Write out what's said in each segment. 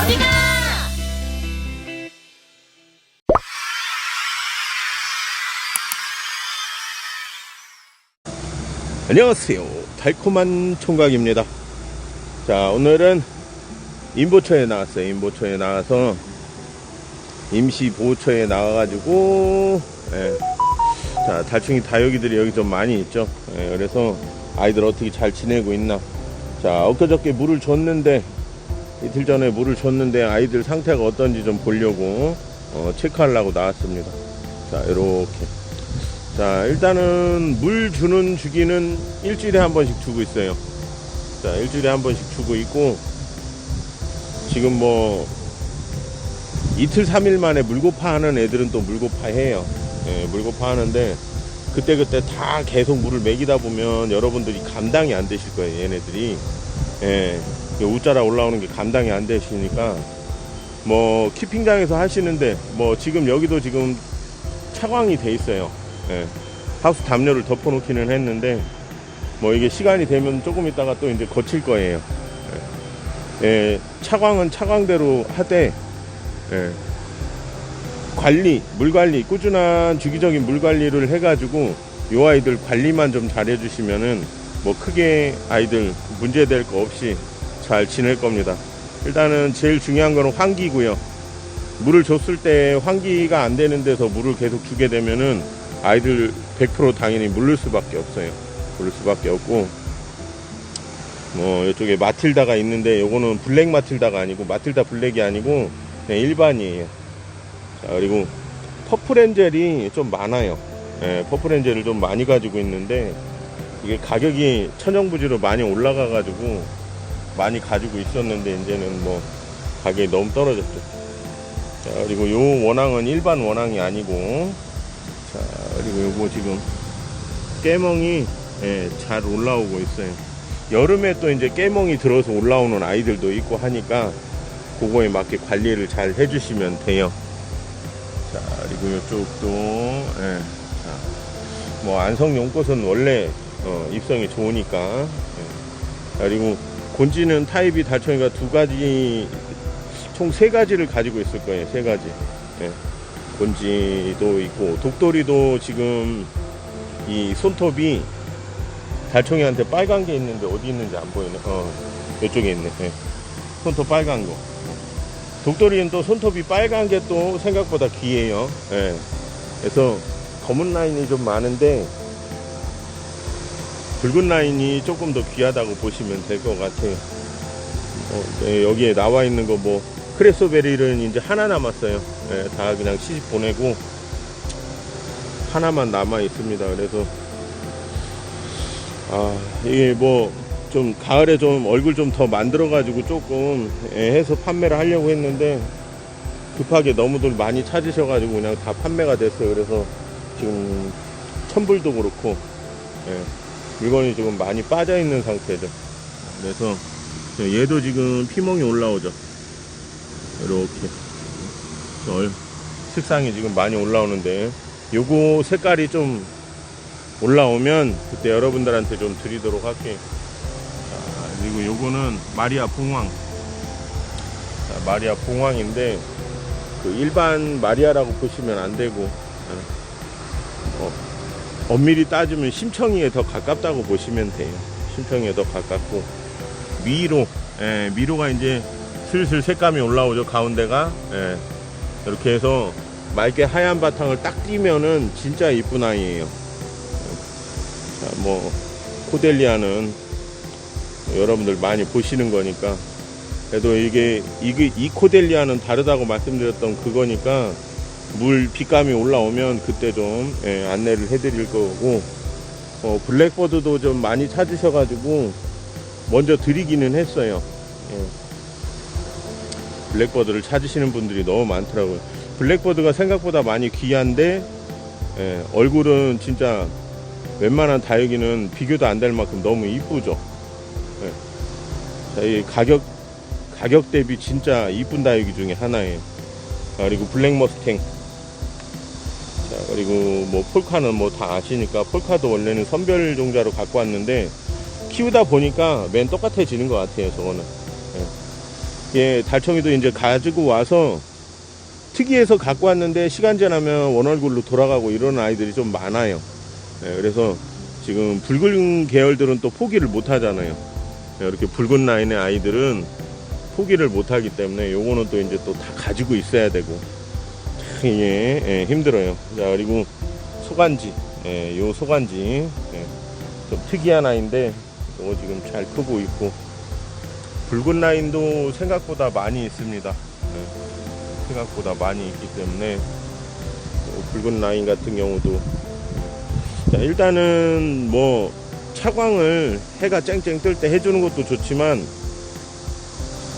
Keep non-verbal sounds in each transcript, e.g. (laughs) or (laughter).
어디가? 안녕하세요. 달콤한 총각입니다. 자, 오늘은 임보초에 나왔어요. 임보초에 나와서 임시 보호처에 나와가지고, 예. 자, 달충이 다육이들이 여기 좀 많이 있죠. 예, 그래서 아이들 어떻게 잘 지내고 있나. 자, 엊그저께 물을 줬는데, 이틀 전에 물을 줬는데 아이들 상태가 어떤지 좀 보려고, 어, 체크하려고 나왔습니다. 자, 이렇게. 자, 일단은 물 주는 주기는 일주일에 한 번씩 주고 있어요. 자, 일주일에 한 번씩 주고 있고, 지금 뭐, 이틀, 삼일 만에 물고파 하는 애들은 또 물고파 해요. 예, 물고파 하는데, 그때그때 다 계속 물을 먹이다 보면 여러분들이 감당이 안 되실 거예요, 얘네들이. 예, 이 우짜라 올라오는 게 감당이 안 되시니까, 뭐, 키핑장에서 하시는데, 뭐, 지금 여기도 지금 차광이 돼 있어요. 예, 하우스 담요를 덮어 놓기는 했는데 뭐 이게 시간이 되면 조금 있다가 또 이제 거칠 거예요. 예, 예, 차광은 차광대로 하되 예, 관리, 물 관리, 꾸준한 주기적인 물 관리를 해 가지고 요 아이들 관리만 좀 잘해 주시면은 뭐 크게 아이들 문제될 거 없이 잘 지낼 겁니다. 일단은 제일 중요한 거는 환기고요. 물을 줬을 때 환기가 안 되는 데서 물을 계속 주게 되면은 아이들 100% 당연히 물릴 수밖에 없어요. 물릴 수밖에 없고 뭐 이쪽에 마틸다가 있는데 요거는 블랙 마틸다가 아니고 마틸다 블랙이 아니고 그냥 일반이에요. 자 그리고 퍼플엔젤이 좀 많아요. 예, 퍼플엔젤을 좀 많이 가지고 있는데 이게 가격이 천정부지로 많이 올라가 가지고 많이 가지고 있었는데 이제는 뭐 가격이 너무 떨어졌죠. 자 그리고 요 원앙은 일반 원앙이 아니고 자 그리고 요거 지금 깨멍이 예, 잘 올라오고 있어요 여름에 또 이제 깨멍이 들어서 올라오는 아이들도 있고 하니까 그거에 맞게 관리를 잘 해주시면 돼요 자 그리고 이쪽도 예, 자, 뭐 안성 용꽃은 원래 어, 입성이 좋으니까 예. 자, 그리고 곤지는 타입이 달청이가 두 가지 총 세 가지를 가지고 있을 거예요 세 가지 예. 곤지도 있고 독도리도 지금 이 손톱이 달총이한테 빨간 게 있는데 어디 있는지 안 보이네. 어, 이쪽에 있네. 예. 손톱 빨간 거. 독도리는 또 손톱이 빨간 게 또 생각보다 귀해요. 예. 그래서 검은 라인이 좀 많은데 붉은 라인이 조금 더 귀하다고 보시면 될 것 같아요. 어, 예, 여기에 나와 있는 거 뭐 크레소베리는 이제 하나 남았어요. 예, 다 그냥 시집 보내고 하나만 남아 있습니다. 그래서 아 이게 뭐 좀 가을에 좀 얼굴 좀 더 만들어 가지고 조금 예, 해서 판매를 하려고 했는데 급하게 너무들 많이 찾으셔 가지고 그냥 다 판매가 됐어요. 그래서 지금 천불도 그렇고 예, 물건이 지금 많이 빠져 있는 상태죠. 그래서 얘도 지금 피멍이 올라오죠. 이렇게 절 색상이 지금 많이 올라오는데 요거 색깔이 좀 올라오면 그때 여러분들한테 좀 드리도록 할게요 자, 그리고 요거는 마리아 봉황 자, 마리아 봉황인데 그 일반 마리아라고 보시면 안 되고 어, 엄밀히 따지면 심청이에 더 가깝다고 보시면 돼요. 심청이에 더 가깝고 미로 예, 미로가 이제 슬슬 색감이 올라오죠 가운데가. 예, 이렇게 해서 맑게 하얀 바탕을 딱 띄면은 진짜 이쁜 아이예요. 자 뭐 코델리아는 여러분들 많이 보시는 거니까. 그래도 이게 이게 이 코델리아는 다르다고 말씀드렸던 그거니까 물 빛감이 올라오면 그때 좀 예, 안내를 해드릴 거고 어, 블랙버드도 좀 많이 찾으셔가지고 먼저 드리기는 했어요 예. 블랙버드를 찾으시는 분들이 너무 많더라고요. 블랙버드가 생각보다 많이 귀한데 예, 얼굴은 진짜 웬만한 다육이는 비교도 안 될 만큼 너무 이쁘죠. 예. 자, 이 가격 가격 대비 진짜 이쁜 다육이 중에 하나예요. 자, 그리고 블랙 머스탱. 자, 그리고 뭐 폴카는 뭐 다 아시니까 폴카도 원래는 선별 종자로 갖고 왔는데 키우다 보니까 맨 똑같아지는 것 같아요. 저거는. 예. 예, 달청이도 이제 가지고 와서 특이해서 갖고 왔는데 시간 지나면 원얼굴로 돌아가고 이런 아이들이 좀 많아요. 예, 그래서 지금 붉은 계열들은 또 포기를 못 하잖아요. 예, 이렇게 붉은 라인의 아이들은 포기를 못 하기 때문에 요거는 또 이제 또 다 가지고 있어야 되고 참 이게 예, 힘들어요. 자, 그리고 소간지. 예, 요 소간지. 예, 좀 특이한 아이인데 요거 지금 잘 크고 있고 붉은 라인도 생각보다 많이 있습니다. 예. 생각보다 많이 있기 때문에 요 붉은 라인 같은 경우도 자, 일단은 뭐 차광을 해가 쨍쨍 뜰 때 해주는 것도 좋지만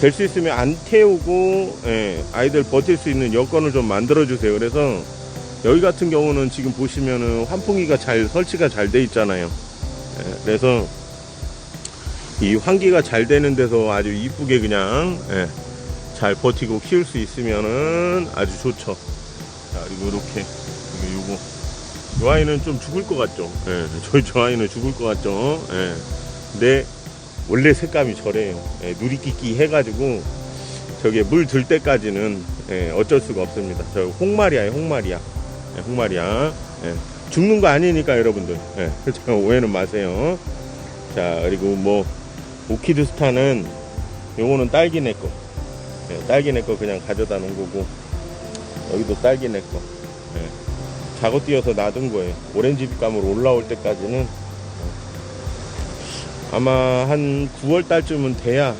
될 수 있으면 안 태우고 예, 아이들 버틸 수 있는 여건을 좀 만들어 주세요. 그래서 여기 같은 경우는 지금 보시면은 환풍기가 잘 설치가 잘 돼 있잖아요. 예, 그래서 이 환기가 잘 되는 데서 아주 이쁘게 그냥 예, 잘 버티고 키울 수 있으면은 아주 좋죠. 자, 그리고 이렇게 요거 요 아이는 좀 죽을 것 같죠. 예, 저, 저 아이는 죽을 것 같죠. 예. 근데 원래 색감이 저래요. 예, 누리끼끼 해가지고 저게 물 들 때까지는 예, 어쩔 수가 없습니다. 저 홍마리아에 홍마리아, 예, 홍마리아. 예, 죽는 거 아니니까 여러분들. 예, 제가 (laughs) 오해는 마세요. 자 그리고 뭐 오키드 스타는 요거는 딸기네 거. 예, 딸기네 거 그냥 가져다 놓은 거고 여기도 딸기네 거. 예, 작업 띄어서 놔둔 거예요. 오렌지 빛감으로 올라올 때까지는 아마 한 9월 달쯤은 돼야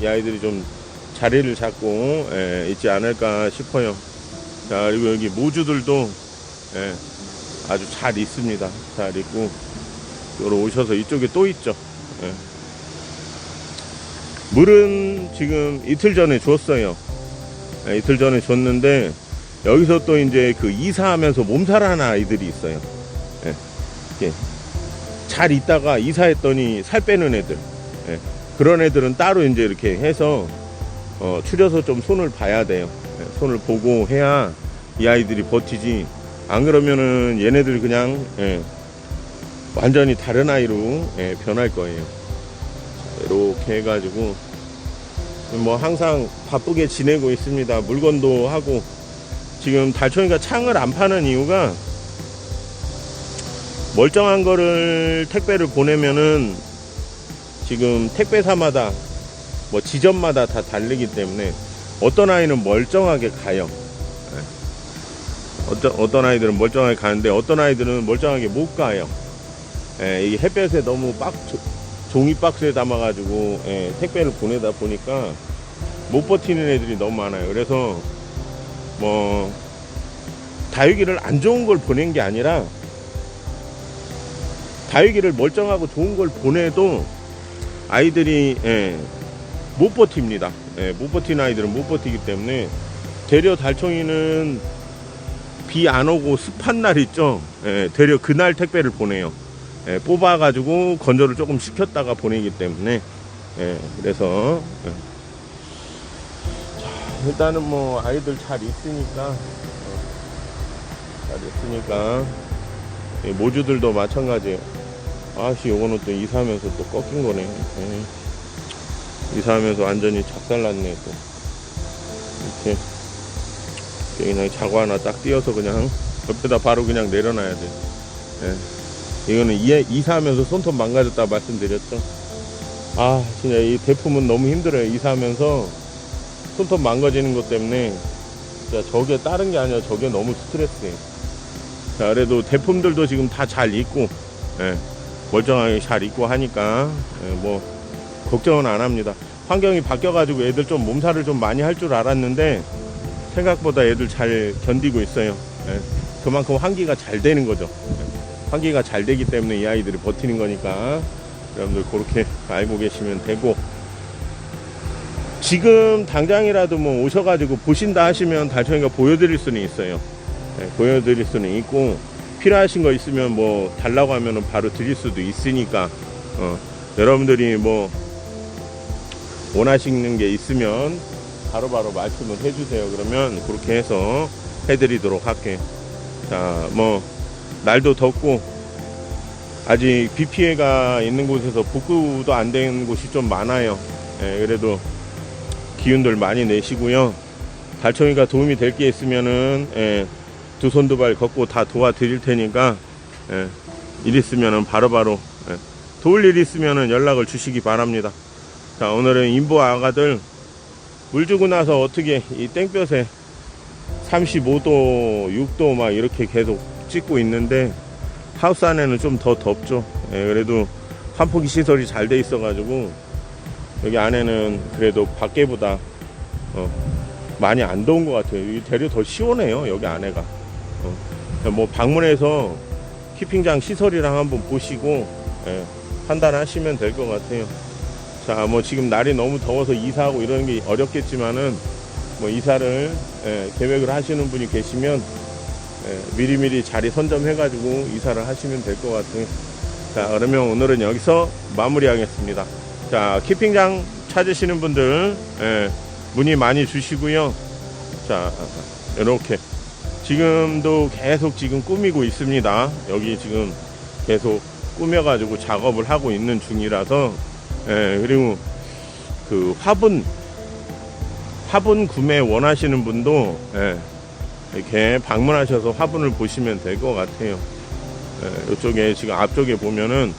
이 아이들이 좀 자리를 잡고 예, 있지 않을까 싶어요. 자 그리고 여기 모주들도 예, 아주 잘 있습니다. 잘 있고 여기로 오셔서 이쪽에 또 있죠. 예. 물은 지금 이틀 전에 줬어요. 예, 이틀 전에 줬는데 여기서 또 이제 그 이사하면서 몸살하는 아이들이 있어요. 예. 이렇게 잘 있다가 이사했더니 살 빼는 애들. 예. 그런 애들은 따로 이제 이렇게 해서 어, 추려서 좀 손을 봐야 돼요. 예, 손을 보고 해야 이 아이들이 버티지. 안 그러면은 얘네들 그냥 예, 완전히 다른 아이로 예, 변할 거예요. 이렇게 해가지고 뭐 항상 바쁘게 지내고 있습니다. 물건도 하고 지금 달총이가 창을 안 파는 이유가 멀쩡한 거를 택배를 보내면은 지금 택배사마다 뭐 지점마다 다 다르기 때문에 어떤 아이는 멀쩡하게 가요. 예. 어떤 어떤 아이들은 멀쩡하게 가는데 어떤 아이들은 멀쩡하게 못 가요. 예, 이게 햇볕에 너무 박 조- 종이 박스에 담아가지고 예, 택배를 보내다 보니까 못 버티는 애들이 너무 많아요. 그래서 뭐 다육이를 안 좋은 걸 보낸 게 아니라 다육이를 멀쩡하고 좋은 걸 보내도 아이들이 예, 못 버팁니다. 예, 못 버티는 아이들은 못 버티기 때문에 되려 달총이는 비 안 오고 습한 날 있죠. 예, 되려 그날 택배를 보내요. 예, 뽑아가지고 건조를 조금 시켰다가 보내기 때문에 예, 그래서 예. 자, 일단은 뭐 아이들 잘 있으니까 어, 잘 있으니까 이 모주들도 마찬가지예요. 아씨 요거는 또 이사하면서 또 꺾인 거네. 예. 이사하면서 완전히 작살났네 또 이렇게 그냥 자고 하나 딱 띄어서 그냥 옆에다 바로 그냥 내려놔야 돼. 예. 이거는 이, 이사하면서 손톱 망가졌다 말씀드렸죠. 아, 진짜 이 대품은 너무 힘들어요. 이사하면서 손톱 망가지는 것 때문에 진짜 저게 다른 게 아니라 저게 너무 스트레스예요. 자, 그래도 대품들도 지금 다 잘 있고, 예, 멀쩡하게 잘 있고 하니까, 예, 뭐, 걱정은 안 합니다. 환경이 바뀌어가지고 애들 좀 몸살을 좀 많이 할 줄 알았는데, 생각보다 애들 잘 견디고 있어요. 예, 그만큼 환기가 잘 되는 거죠. 예, 환기가 잘 되기 때문에 이 아이들이 버티는 거니까, 여러분들 그렇게 알고 계시면 되고, 지금 당장이라도 뭐 오셔가지고 보신다 하시면 달청이가 보여드릴 수는 있어요. 예, 보여드릴 수는 있고, 필요하신 거 있으면 뭐 달라고 하면은 바로 드릴 수도 있으니까, 어, 여러분들이 뭐 원하시는 게 있으면 바로바로 말씀을 해주세요. 그러면 그렇게 해서 해드리도록 할게요. 자, 뭐, 날도 덥고, 아직 비 피해가 있는 곳에서 복구도 안된 곳이 좀 많아요. 예, 그래도 기운들 많이 내시고요. 달총이가 도움이 될 게 있으면은 예, 두 손두발 걷고 다 도와드릴 테니까 예, 일 있으면은 바로 바로 예, 도울 일 있으면은 연락을 주시기 바랍니다. 자 오늘은 인보 아가들 물 주고 나서 어떻게 이 땡볕에 35도 6도 막 이렇게 계속 찍고 있는데 하우스 안에는 좀 더 덥죠. 예, 그래도 환풍기 시설이 잘 돼 있어 가지고 여기 안에는 그래도 밖에보다 어, 많이 안 더운 것 같아요. 이 대려 더 시원해요. 여기 안에가. 어, 뭐 방문해서 키핑장 시설이랑 한번 보시고 예, 판단하시면 될 것 같아요. 자, 뭐 지금 날이 너무 더워서 이사하고 이러는 게 어렵겠지만은 뭐 이사를 예, 계획을 하시는 분이 계시면 예, 미리미리 자리 선점해가지고 이사를 하시면 될 것 같아요. 자, 그러면 오늘은 여기서 마무리하겠습니다. 자, 키핑장 찾으시는 분들 예, 문의 많이 주시고요. 자, 이렇게 지금도 계속 지금 꾸미고 있습니다. 여기 지금 계속 꾸며가지고 작업을 하고 있는 중이라서 예, 그리고 그 화분 화분 구매 원하시는 분도 예, 이렇게 방문하셔서 화분을 보시면 될 것 같아요. 예, 이쪽에 지금 앞쪽에 보면은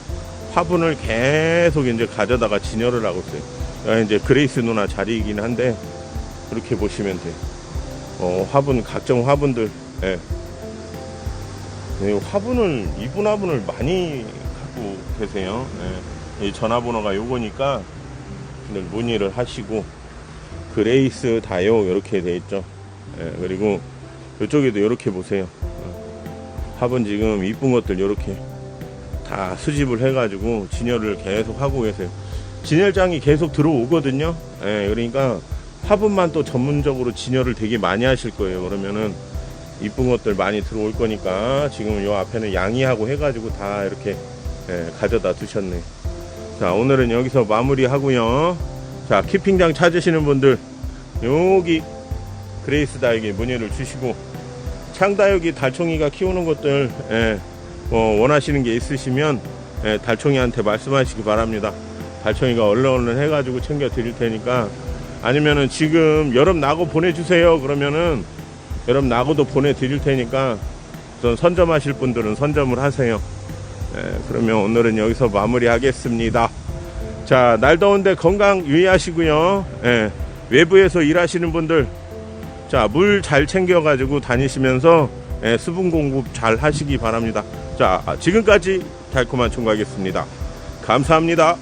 화분을 계속 이제 가져다가 진열을 하고 있어요. 여기 이제 그레이스 누나 자리이긴 한데 그렇게 보시면 돼요. 어, 화분 각종 화분들. 예. 네, 화분을 이분 화분을 많이 갖고 계세요. 예. 이 전화번호가 요거니까 늘 문의를 하시고 그레이스 다요 이렇게 돼 있죠. 예, 그리고 이쪽에도 이렇게 보세요. 어, 화분 지금 이쁜 것들 이렇게 다 수집을 해가지고 진열을 계속 하고 계세요. 진열장이 계속 들어오거든요. 예, 그러니까 화분만 또 전문적으로 진열을 되게 많이 하실 거예요. 그러면은 이쁜 것들 많이 들어올 거니까 지금 요 앞에는 양이하고 해가지고 다 이렇게 예, 가져다 두셨네. 자 오늘은 여기서 마무리 하고요. 자 키핑장 찾으시는 분들 여기 그레이스 다육에 문의를 주시고 창다육이 달총이가 키우는 것들 예, 뭐 원하시는 게 있으시면 예, 달총이한테 말씀하시기 바랍니다. 달총이가 얼른 얼른 해가지고 챙겨 드릴 테니까 아니면은 지금 여름 나고 보내주세요 그러면은 여러분 나고도 보내드릴 테니까 우선 선점하실 분들은 선점을 하세요. 예, 그러면 오늘은 여기서 마무리 하겠습니다. 자, 날 더운데 건강 유의하시고요. 예, 외부에서 일하시는 분들, 자, 물 잘 챙겨 가지고 다니시면서 예, 수분 공급 잘 하시기 바랍니다. 자, 지금까지 달콤한 총각이었습니다. 감사합니다.